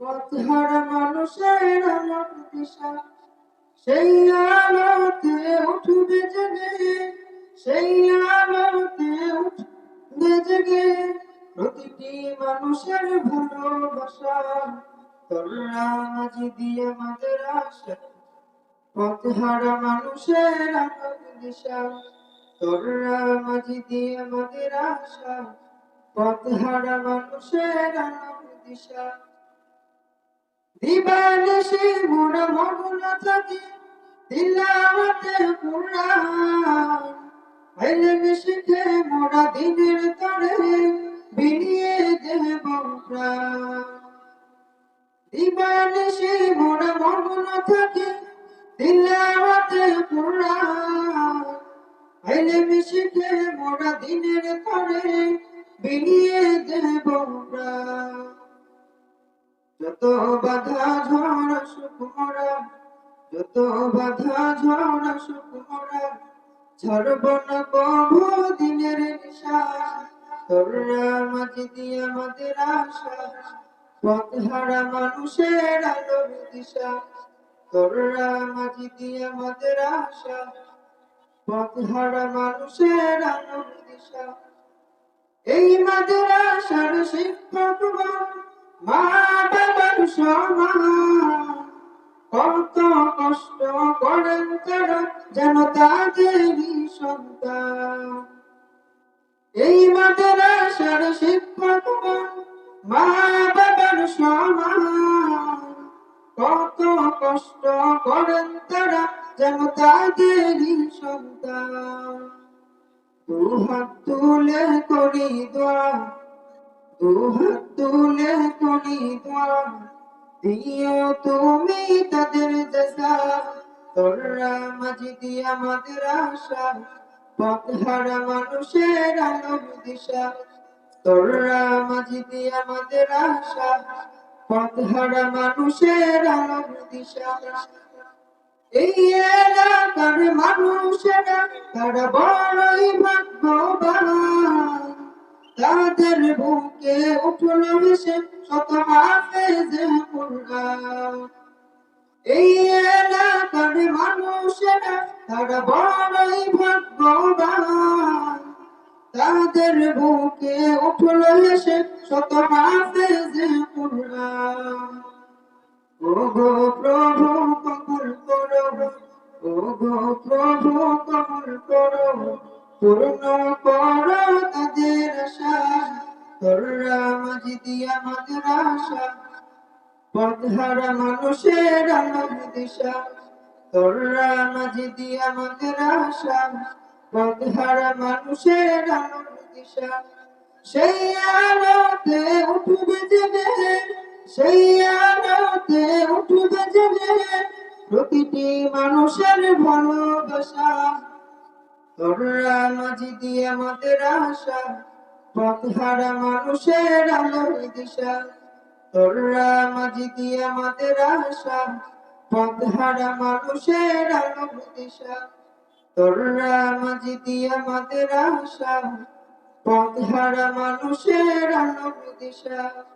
পথহারা মানুষের আলোর দিশা। সেই আলোতে উঠবে জেগে, সেই আলোতে উঠবে জেগে প্রতিটি মানুষের ভালোবাসা। তোরা মাঝি দিয়ে আমাদের আশা পথহারা মানুষের আলোর দিশা। তোরা মাঝি দিয়ে আমাদের আশা পথহারা মানুষের আলোর দিশা। দিবানিশি মোরা মগ্ন থাকি তিলাওয়াতে কুরআন আইলে মিশিকে মোরা দিনের তরে বিলিয়ে দেব প্রাণ দিবানিশি মোরা মগ্ন থাকি তিলাওয়াতে কুরআন আইলে মিশিকে মোরা দিনের তরে বিলিয়ে দেব প্রাণ যত বাধা ঝড় সুখ মোরা, যত বাধা ঝড় সুখ মোরা না কভু দিনের নিশাস তোরা মাঝে দিয়ে আমাদের আশা পথহারা মানুষের আলোর দিশা। তোরা মাঝে দিয়ে আমাদের আশা পথহারা মানুষের আলোর দিশা। এই মাদের আশার শিক্ষকগণ মা বাবার সমান কত কষ্ট করেন তারা যেন তাদেরই সন্তান। এই মাদ্রাসার শিক্ষকগণ মা বাবার সমান কত কষ্ট করেন তারা যেন তাদেরই সন্তান। দুহাত তুলে করি দোয়া তুলে দিও তুমি তাদের তোরা মাঝে দিয়ে আমাদের আশা, পথহারা মানুষের আলোর দিশা। তোরা মাঝে দিয়ে আমাদের আশা, পথহারা মানুষের আলোর দিশা। এই এলাকার মানুষেরা, তারা বড়ই ভাগ্যবান তাদের বুকে উঠল ভেসে শত হাফেজ কুরআন এই এলাকার মানুষেরা তারা বড়ই ভাগ্যবান। তাদের বুকে উঠল ভেসে শত হাফেজ কুরআন ওগো প্রভু, কবুল করো। ওগো প্রভু, কবুল করো। পূর্ণ আমাদের আশা। মানুষের দিশা। তোরা মাঝে দিয়ে আমাদের আশা। মানুষের দিশা। সেই আলোতে উঠবে জেগে সেই আলোতে উঠবে জেগে প্রতিটি মানুষের ভালোবাসা। তোরা মাঝে দিয়ে আমাদের আশা। পথহারা মানুষের আলোর দিশা। তোররা মাঝে দিয়ে আমাদের আশা। পথহারা মানুষের আলোর দিশা। তোররা মাঝে দিয়ে আমাদের আশা। পথহারা মানুষের আলোর দিশা।